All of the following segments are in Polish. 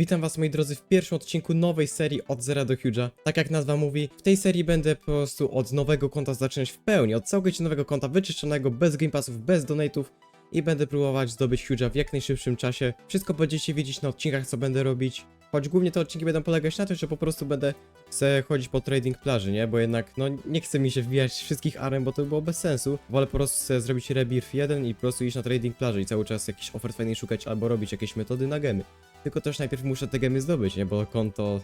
Witam was moi drodzy w pierwszym odcinku nowej serii od Zera do Huge'a. Tak jak nazwa mówi, w tej serii będę po prostu od nowego konta zaczynać w pełni, od całkowicie nowego konta wyczyszczonego, bez game passów, bez donate'ów i będę próbować zdobyć Huge'a w jak najszybszym czasie. Wszystko będziecie widzieć na odcinkach co będę robić. Choć głównie te odcinki będą polegać na tym, że po prostu będę chcę chodzić po trading plaży, nie? Bo jednak, no, nie chcę mi się wbijać wszystkich arem, bo to by było bez sensu. Wolę po prostu sobie zrobić rebirth 1 i po prostu iść na trading plaży i cały czas jakiś ofert fajnych szukać albo robić jakieś metody na gemy. Tylko też najpierw muszę te gemy zdobyć, nie? Bo konto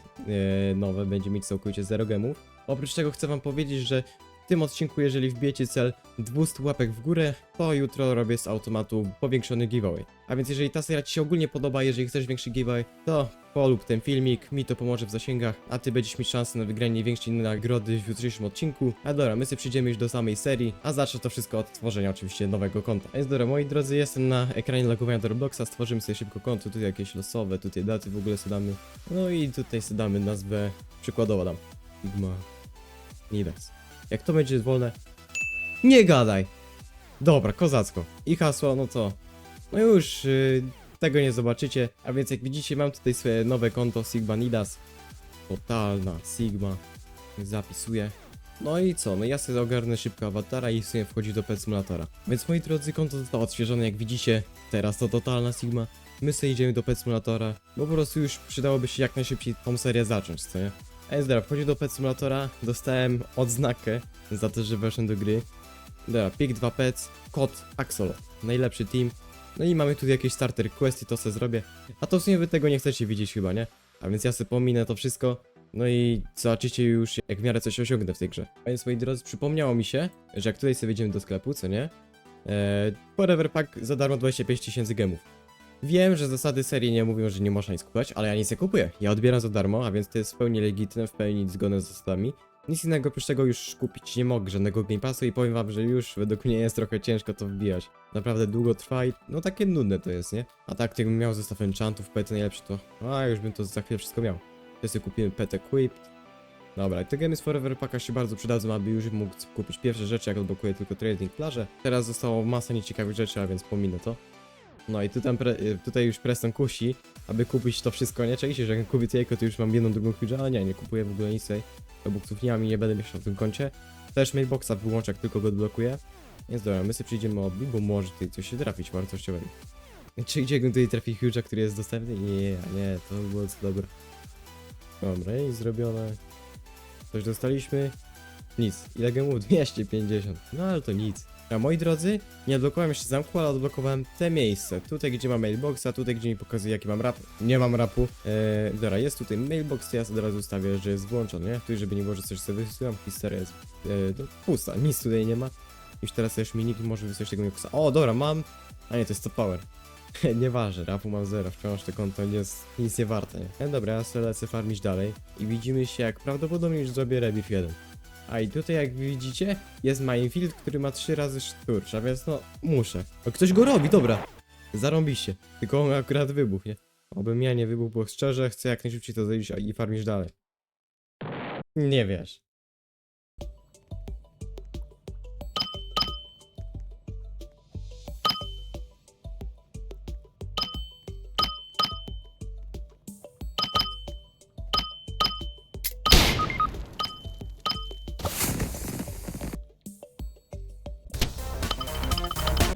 e, nowe będzie mieć całkowicie 0 gemów. Oprócz tego chcę wam powiedzieć, że w tym odcinku, jeżeli wbijecie cel 200 łapek w górę, to jutro robię z automatu powiększony giveaway. A więc jeżeli ta seria Ci się ogólnie podoba, jeżeli chcesz większy giveaway, to polub ten filmik, mi to pomoże w zasięgach, a Ty będziesz mieć szansę na wygranie największej nagrody w jutrzejszym odcinku. A dobra, my sobie przyjdziemy już do samej serii, a zacznę to wszystko od tworzenia oczywiście nowego konta. A więc dobra, moi drodzy, jestem na ekranie logowania do Robloxa, stworzymy sobie szybko konto, tutaj jakieś losowe, tutaj daty w ogóle sobie. No i tutaj sobie damy nazwę, przykładowo dam, Sigma Nidas. Jak to będzie wolne, nie gadaj! Dobra, kozacko. I hasło, no co? No już yy, tego nie zobaczycie. A więc jak widzicie, mam tutaj swoje nowe konto Sigma Nidas. Totalna Sigma. Zapisuję. No i co? No ja sobie ogarnę szybko awatara i sobie wchodzi do Pet Simulatora. Więc moi drodzy, konto zostało odświeżone, jak widzicie. Teraz to totalna Sigma. My sobie idziemy do Pet Simulatora, bo po prostu już przydałoby się jak najszybciej tą serię zacząć, co nie? Więc dobra, wchodzi do Pet Simulatora, dostałem odznakę za to, że weszłem do gry. Dobra, pick 2 pets, kod Axolot, najlepszy team. No i mamy tu jakieś starter questy, to sobie zrobię. A to w sumie wy tego nie chcecie widzieć chyba, nie? A więc ja sobie pominę to wszystko. No i zobaczycie już, jak w miarę coś osiągnę w tej grze. A więc moi drodzy, przypomniało mi się, że jak tutaj sobie wejdziemy do sklepu, co nie? Eee, Forever Pack za darmo 25 tysięcy gemów. Wiem, że zasady serii nie mówią, że nie można nic kupować, ale ja nic nie kupuję. Ja odbieram za darmo, a więc to jest w pełni legitymne, w pełni zgodne z zasadami. Nic innego oprócz tego już kupić nie mogę, żadnego Game Passu i powiem wam, że już według mnie jest trochę ciężko to wbijać. Naprawdę długo trwa i no takie nudne to jest, nie? A tak, gdybym miał zestaw enchantów, pety najlepszy to... A, już bym to za chwilę wszystko miał. To sobie kupimy pet equipped. Dobra, te z Forever Packa się bardzo przydadzą, aby już mógł kupić pierwsze rzeczy, jak odblokuję tylko trading plaże. Teraz zostało masa nieciekawych rzeczy, a więc pominę to. No i tutaj, y, tutaj już Preston kusi, aby kupić to wszystko, nie? Czekajcie, że jak kupię tylko, to już mam jedną, drugą huge, ale nie, nie kupuję w ogóle nic tutaj. Nie mam i nie będę mieszał w tym koncie. Też mailboxa wyłączę, jak tylko go odblokuję. Więc dobra, my sobie przyjdziemy odbić, bo może tutaj coś się trafić wartościowego. Czy gdzie tutaj trafi huge'a, który jest dostępny? Nie, nie, to by było co dobre. Dobra, i zrobione. Coś dostaliśmy? Nic. Ile gemów? 250. No ale to nic. A moi drodzy, nie odblokowałem jeszcze zamku, ale odblokowałem te miejsce. Tutaj, gdzie mam mailboxa, tutaj, gdzie mi pokazuje, jaki mam rap. Nie mam rapu. Eee, dobra, jest tutaj mailbox, to ja od razu ustawię, że jest włączony, nie? Tu, żeby nie było, że coś sobie wysyłam, historia jest eee, no, pusta, nic tutaj nie ma. Już teraz też miniki może wysłać tego mailboxa. O, dobra, mam. A nie, to jest to power. Nieważne, rapu mam zero, wciąż to konto nie jest nic nie warte, nie? E, dobra, ja sobie lecę farmić dalej i widzimy się, jak prawdopodobnie już zrobię rebirth 1. A i tutaj jak widzicie, jest minefield, który ma 3 razy szturcz, a więc no, muszę. O, ktoś go robi, dobra. Zarąbiście. Tylko on akurat wybuch, nie? Obym ja nie wybuchł, bo szczerze chcę jak najszybciej to zejść i farmić dalej. Nie wiesz.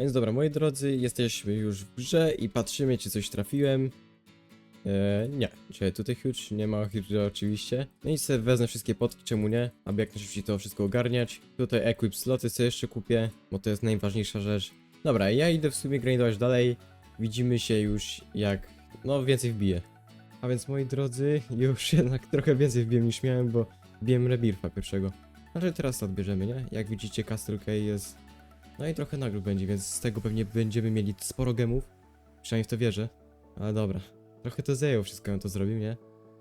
Więc dobra, moi drodzy, jesteśmy już w grze i patrzymy, czy coś trafiłem. Eee, nie, czyli tutaj huge, nie ma huge oczywiście. No i sobie wezmę wszystkie potki, czemu nie, aby jak najszybciej to wszystko ogarniać. Tutaj equip sloty sobie jeszcze kupię, bo to jest najważniejsza rzecz. Dobra, ja idę w sumie grindować dalej. Widzimy się już jak, no więcej wbiję. A więc moi drodzy, już jednak trochę więcej wbiłem niż miałem, bo wbiłem rebirfa pierwszego. Znaczy teraz to odbierzemy, nie? Jak widzicie Castle K jest no i trochę nagród będzie, więc z tego pewnie będziemy mieli sporo gemów. Przynajmniej w to wierzę. Ale dobra. Trochę to zajęło wszystko, on to zrobił, nie?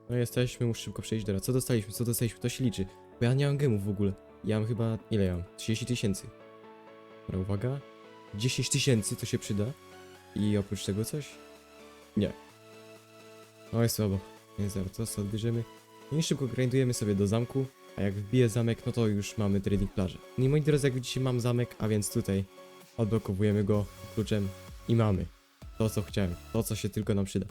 No jesteśmy, muszę szybko przejść teraz. Co dostaliśmy? Co dostaliśmy? To się liczy. Bo ja nie mam gemów w ogóle. Ja mam chyba... Ile ja mam? 30 tysięcy. Dobra, uwaga. 10 tysięcy, to się przyda. I oprócz tego coś? Nie. Oj, słabo. Więc dobra, to co odbierzemy. No i szybko grindujemy sobie do zamku. A jak wbiję zamek, no to już mamy trading plażę. No i moi drodzy, jak widzicie, mam zamek, a więc tutaj odblokowujemy go kluczem i mamy to, co chciałem, to, co się tylko nam przyda.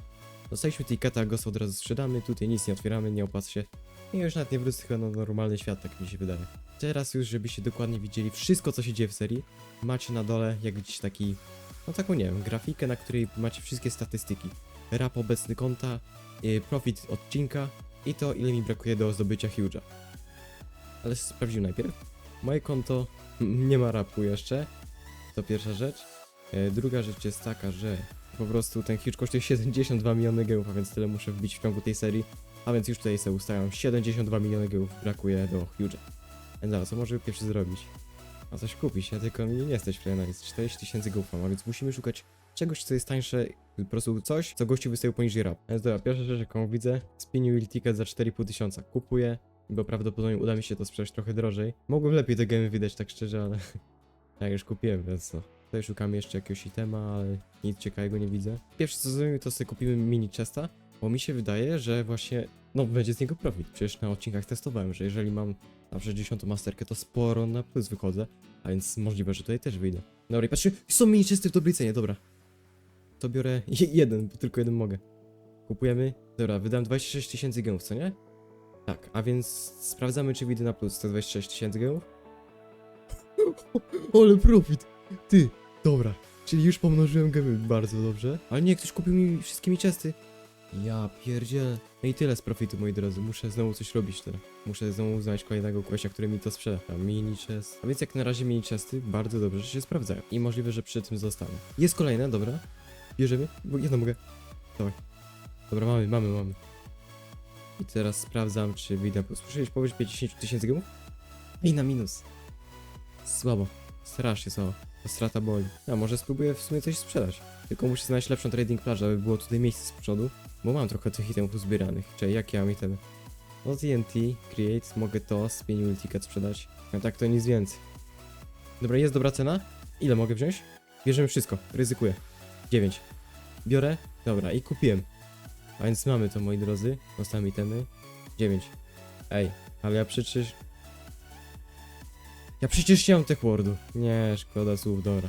Dostaliśmy ticketa, go od razu sprzedamy, tutaj nic nie otwieramy, nie opłaca się. I już nawet nie wrócę chyba na normalny świat, tak mi się wydaje. Teraz już, żebyście dokładnie widzieli wszystko, co się dzieje w serii, macie na dole jak widzicie taki, no taką nie wiem, grafikę, na której macie wszystkie statystyki. Rap obecny konta, y, profit odcinka i to ile mi brakuje do zdobycia Huge'a. Ale sprawdził najpierw. Moje konto nie ma rapu jeszcze, to pierwsza rzecz. E, Druga rzecz jest taka, że po prostu ten huge kosztuje 72 miliony gełów, a więc tyle muszę wbić w ciągu tej serii. A więc już tutaj sobie ustawiam 72 miliony gełów brakuje do huge'a. Więc dobra, co może pierwszy zrobić? A coś kupić, ja tylko nie stać wtedy na nic. 40 tysięcy gełów a więc musimy szukać czegoś, co jest tańsze, po prostu coś, co gościu wystawił poniżej rap. Więc dobra, pierwsza rzecz, jaką widzę, wheel ticket za 4,5 tysiąca. Kupuję, bo prawdopodobnie uda mi się to sprzedać trochę drożej. Mogłem lepiej te gemy wydać, tak szczerze, ale ja już kupiłem, więc no. Tutaj szukamy jeszcze jakiegoś itema, ale nic ciekawego nie widzę. Pierwsze co zrobimy, to sobie kupimy mini chesta, bo mi się wydaje, że właśnie, no będzie z niego profit. Przecież na odcinkach testowałem, że jeżeli mam na 60 masterkę, to sporo na plus wychodzę, a więc możliwe, że tutaj też wyjdę. Dobra, i patrzcie, są mini chesty w dobrej cenie, dobra. To biorę je- jeden, bo tylko jeden mogę. Kupujemy. Dobra, wydam 26 tysięcy gemów, co nie? Tak, a więc sprawdzamy, czy wyjdę na plus 126 tysięcy gemów. Ale profit! Ty, dobra. Czyli już pomnożyłem gemy bardzo dobrze. Ale nie, ktoś kupił mi wszystkie mi chesty. Ja pierdzielę. No i tyle z profitu, moi drodzy. Muszę znowu coś robić teraz. Muszę znowu znaleźć kolejnego kolesia, który mi to sprzeda. A mini chest. A więc jak na razie mini chesty bardzo dobrze że się sprawdzają. I możliwe, że przy tym zostanę. Jest kolejne, dobra. Bierzemy? Bo jedno mogę. Dawaj. Dobra, mamy, mamy, mamy. I teraz sprawdzam, czy wyjdę. Słyszeliście powiedzieć 50 tysięcy gemów? I na minus. Słabo. Strasznie słabo. To strata boli. A może spróbuję w sumie coś sprzedać. Tylko muszę znaleźć lepszą trading plażę, aby było tutaj miejsce z przodu. Bo mam trochę tych itemów uzbieranych. Czyli jakie mam itemy? No TNT, Create, mogę to, Spinning Ticket sprzedać. A tak to nic więcej. Dobra, jest dobra cena? Ile mogę wziąć? Bierzemy wszystko, ryzykuję. 9. Biorę? Dobra, i kupiłem. A więc mamy to, moi drodzy. Dostałem itemy. 9. Ej, ale ja przecież... Ja przecież nie mam tech wordu. Nie, szkoda słów, dobra.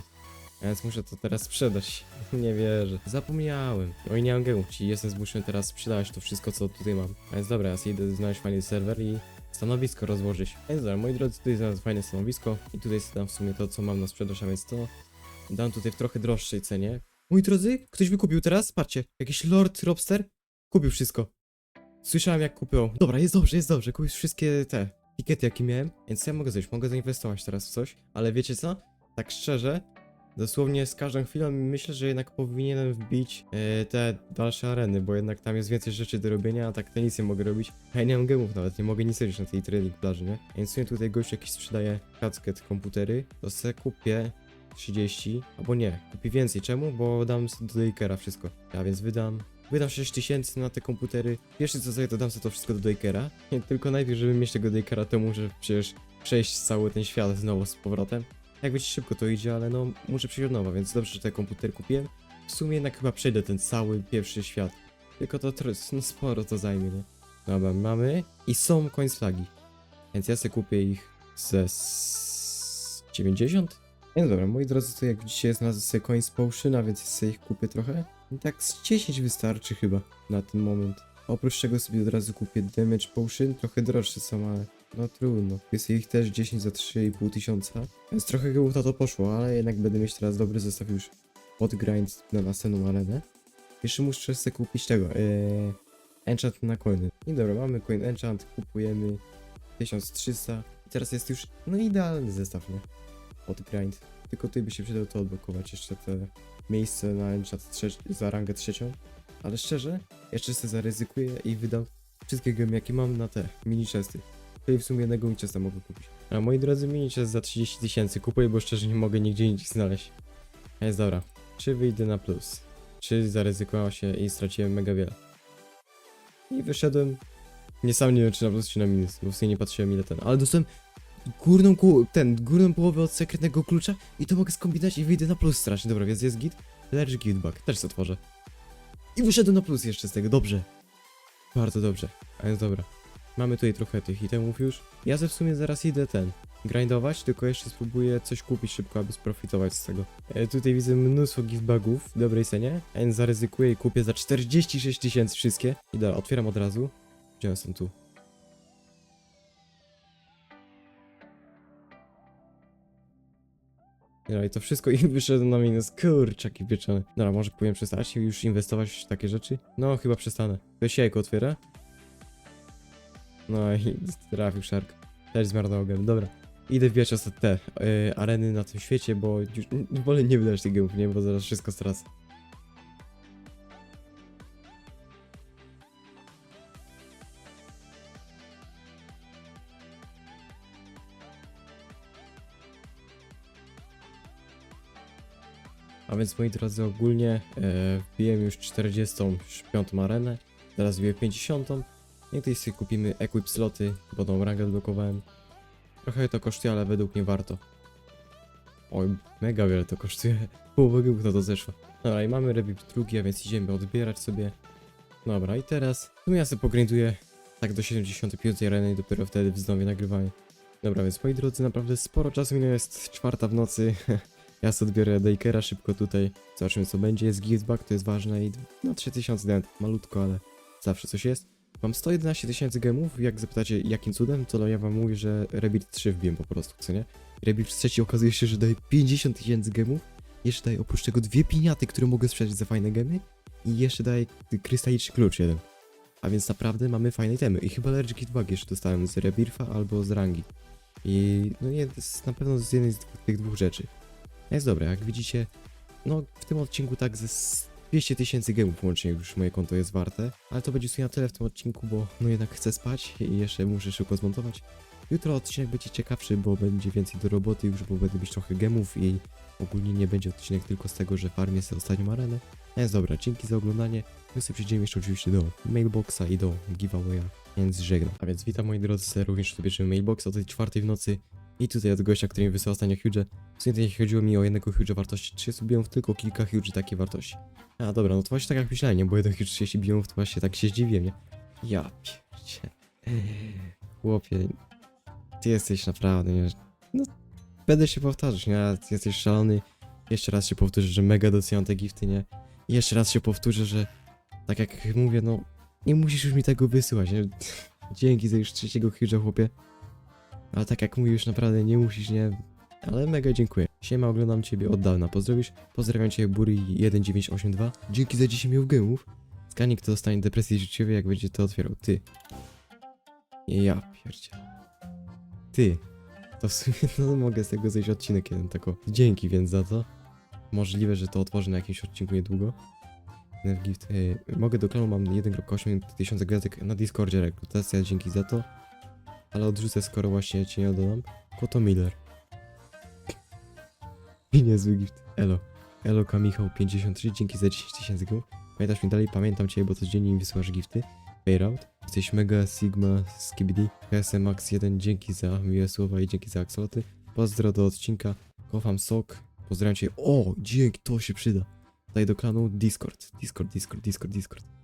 A więc muszę to teraz sprzedać. nie wierzę. Zapomniałem. Oj, nie mam gemów, czyli jestem zmuszony teraz sprzedać to wszystko, co tutaj mam. A więc dobra, ja sobie idę znaleźć fajny serwer i stanowisko rozłożyć. A więc dobra, moi drodzy, tutaj znalazłem fajne stanowisko i tutaj dam w sumie to, co mam na sprzedaż, a więc to dam tutaj w trochę droższej cenie. Moi drodzy, ktoś wykupił teraz? Patrzcie, jakiś Lord Robster kupił wszystko. Słyszałem jak kupił. Dobra, jest dobrze, jest dobrze, kupił wszystkie te tikety jakie miałem, więc ja mogę zrobić, mogę zainwestować teraz w coś, ale wiecie co? Tak szczerze, dosłownie z każdą chwilą myślę, że jednak powinienem wbić e, te dalsze areny, bo jednak tam jest więcej rzeczy do robienia, a tak to nic nie mogę robić. Ja nie mam gemów nawet, nie mogę nic robić na tej trading plaży, nie? Więc w sumie tutaj gość jakiś sprzedaje kacket komputery, to se kupię 30, albo nie, kupię więcej. Czemu? Bo dam sobie do Dakera wszystko. Ja więc wydam Wydam 6000 na te komputery. Pierwsze co zrobię, to dam sobie to wszystko do Dakera. Tylko najpierw, żeby mieć tego Dakera, to muszę przecież przejść cały ten świat znowu z powrotem. Jak wiecie, szybko to idzie, ale no muszę przejść od nowa, więc dobrze, że ten komputer kupiłem. W sumie jednak chyba przejdę ten cały pierwszy świat. Tylko to no sporo to zajmie, nie? Dobra, mamy. I są coins flagi. Więc ja sobie kupię ich ze s- 90? No dobra, moi drodzy, to jak dzisiaj znalazłem sobie coins potiona, więc sobie ich kupię trochę. I tak z 10 wystarczy chyba na ten moment. Oprócz czego sobie od razu kupię damage potion, trochę droższe są, ale no trudno. Jest ich też 10 za 3,5 tysiąca. Więc trochę na to poszło, ale jednak będę mieć teraz dobry zestaw już pod grind na następną arenę. Jeszcze muszę sobie kupić tego, ee, enchant na coiny. I dobra, mamy coin enchant, kupujemy 1300. I teraz jest już, no idealny zestaw, nie? Pod grind. Tylko tutaj by się przydało to odblokować, jeszcze te miejsce na trzeci, za rangę trzecią. Ale szczerze, jeszcze sobie zaryzykuję i wydam wszystkie gemy jakie mam na te mini chesty. Czyli w sumie jednego chesta mogę kupić. A moi drodzy, mini chest za 30 tysięcy kupuję, bo szczerze nie mogę nigdzie indziej znaleźć. A jest dobra. Czy wyjdę na plus? Czy zaryzykowałem się i straciłem mega wiele? I wyszedłem. Nie sam nie wiem czy na plus czy na minus, bo w sumie nie patrzyłem ile ten. Ale dostałem górną, ten, górną połowę od sekretnego klucza i to mogę skombinować i wyjdę na plus strasznie. Dobra, więc jest git. Lecz giftback, też otworzę. I wyszedłem na plus jeszcze z tego, dobrze. Bardzo dobrze. A więc dobra. Mamy tutaj trochę tych itemów już. Ja ze w sumie zaraz idę ten. grindować, tylko jeszcze spróbuję coś kupić szybko, aby sprofitować z tego. E, tutaj widzę mnóstwo giftbagów w dobrej cenie, a więc zaryzykuję i kupię za 46 tysięcy wszystkie. I dobra, otwieram od razu. Gdzie są tu? Dobra, i to wszystko i wyszedł na minus. Kurczaki pieczone. Dobra, może powiem przestać i już inwestować w takie rzeczy? No, chyba przestanę. To się jajko otwiera. No i trafił szark. Też zmarnował gem. Dobra. Idę wbijać ostatnie te y, areny na tym świecie, bo już wolę nie wydać tych gemów, nie? Bo zaraz wszystko stracę. A więc moi drodzy, ogólnie e, wbiłem już 45 arenę, teraz wbiję 50. I tutaj sobie kupimy equip sloty, bo tą rangę odblokowałem. Trochę to kosztuje, ale według mnie warto. Oj, mega wiele to kosztuje. Połowę gemów na to zeszło. Dobra, i mamy reviv drugi, a więc idziemy odbierać sobie. Dobra, i teraz no ja sobie pogrinduję tak do 75 areny i dopiero wtedy wznowię nagrywanie. Dobra, więc moi drodzy, naprawdę sporo czasu minęło, jest czwarta w nocy. Ja sobie odbiorę Dakera szybko tutaj. Zobaczymy co będzie. Jest giftback, to jest ważne i no 3000 dent. Malutko, ale zawsze coś jest. Mam 111 tysięcy gemów. Jak zapytacie jakim cudem, to ja wam mówię, że Rebuild 3 wbiłem po prostu, co nie? Rebuild 3 okazuje się, że daje 50 tysięcy gemów. Jeszcze daje oprócz tego dwie piniaty, które mogę sprzedać za fajne gemy. I jeszcze daje krystaliczny klucz jeden. A więc naprawdę mamy fajne temy. I chyba Allergic Giftback jeszcze dostałem z Rebirfa albo z rangi. I no nie, to jest na pewno z jednej z tych dwóch rzeczy. Jest dobre, jak widzicie, no w tym odcinku tak ze s- 200 tysięcy gemów łącznie już moje konto jest warte, ale to będzie w sumie na tyle w tym odcinku, bo no jednak chcę spać i jeszcze muszę szybko zmontować. Jutro odcinek będzie ciekawszy, bo będzie więcej do roboty już, bo będę mieć trochę gemów i ogólnie nie będzie odcinek tylko z tego, że farmię sobie ostatnią arenę. No Jest dobra, dzięki za oglądanie. My sobie przejdziemy jeszcze oczywiście do mailboxa i do giveawaya, więc żegnam. A więc witam moi drodzy, również tu bierzemy mailbox o tej czwartej w nocy i tutaj od gościa, który mi wysłał ostatnio huge. W sumie chodziło mi o jednego huge wartości 30 biomów, tylko kilka huge takiej wartości. A dobra, no to właśnie tak jak myślałem, nie? Bo jeden huge 30 biomów, to właśnie tak się zdziwiłem, nie? Ja pierdzie. Chłopie, ty jesteś naprawdę, nie? No, będę się powtarzać, nie? Ty jesteś szalony. Jeszcze raz się powtórzę, że mega doceniam te gifty, nie? I jeszcze raz się powtórzę, że tak jak mówię, no nie musisz już mi tego wysyłać, nie? Dzięki za już trzeciego huge'a, chłopie. Ale tak jak mówisz, naprawdę nie musisz, nie? Ale mega dziękuję. Siema, oglądam ciebie od dawna. Pozdrowisz? Pozdrawiam cię Buri1982. Dzięki za 10 miał gemów. Skanik to dostanie depresji życiowej, jak będzie to otwierał. Ty. Ja, pierdzie. Ty. To w sumie no, mogę z tego zejść odcinek jeden, tako. Dzięki więc za to. Możliwe, że to otworzę na jakimś odcinku niedługo. Gift. y, mogę do klanu, mam 1.8 tysiąca gwiazdek na Discordzie, rekrutacja, dzięki za to. Ale odrzucę, skoro właśnie cię nie dodam. Koto Miller. I niezły gift. Elo. Elo Kamichał 53, dzięki za 10 tysięcy go. Pamiętasz mnie dalej? Pamiętam cię, bo codziennie mi wysyłasz gifty. Fairout. Jesteś mega Sigma Skibidi. KSM Max 1, dzięki za miłe słowa i dzięki za aksoty. Pozdro do odcinka. Kocham sok. Pozdrawiam cię. O, dzięki, to się przyda. Daj do klanu Discord. Discord, Discord, Discord, Discord.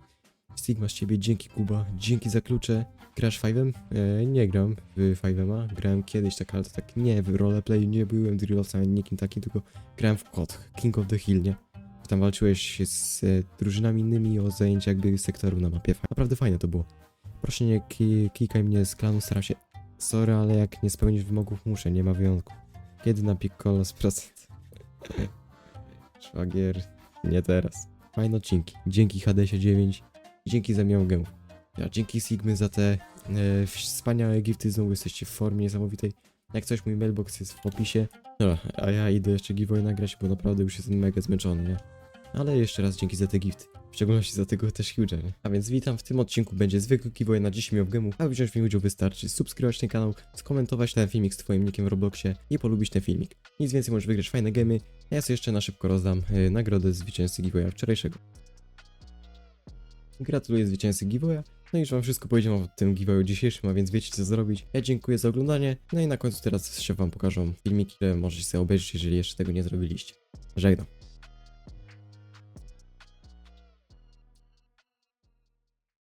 Sigma z ciebie, dzięki Kuba, dzięki za klucze. Grasz 5 e, Nie gram w 5 grałem kiedyś tak, ale to tak nie, w roleplay nie byłem drillowcem ani nikim takim, tylko grałem w KOT, King of the Hill, nie? Tam walczyłeś z e, drużynami innymi o zajęcie jakby sektoru na mapie. Naprawdę fajne to było. Proszę nie ki klikaj mnie z klanu, staram się. Sorry, ale jak nie spełnisz wymogów, muszę, nie ma wyjątku. Kiedy na Piccolo z procent? Szwagier, nie teraz. Fajne odcinki. Dzięki HDS 9 Dzięki za miłą gemów. Ja, dzięki Sigmy za te e, wspaniałe gifty, znowu jesteście w formie niesamowitej. Jak coś, mój mailbox jest w opisie. Dobra, a ja idę jeszcze giveaway nagrać, bo naprawdę już jestem mega zmęczony, nie? Ale jeszcze raz dzięki za te gifty. W szczególności za tego też huge, nie? A więc witam, w tym odcinku będzie zwykły giveaway na 10 milionów gemów. Aby wziąć w nim udział wystarczy subskrybować ten kanał, skomentować ten filmik z twoim nickiem w Robloxie i polubić ten filmik. Nic więcej możesz wygrać fajne gemy. a Ja sobie jeszcze na szybko rozdam e, nagrodę zwycięzcy giveawaya wczorajszego. Gratuluję zwycięzcy giveawaya. No i już wam wszystko powiedziałem o tym giveawayu dzisiejszym, a więc wiecie co zrobić. Ja dziękuję za oglądanie. No i na końcu teraz jeszcze wam pokażę filmiki, które możecie sobie obejrzeć, jeżeli jeszcze tego nie zrobiliście. Żegnam.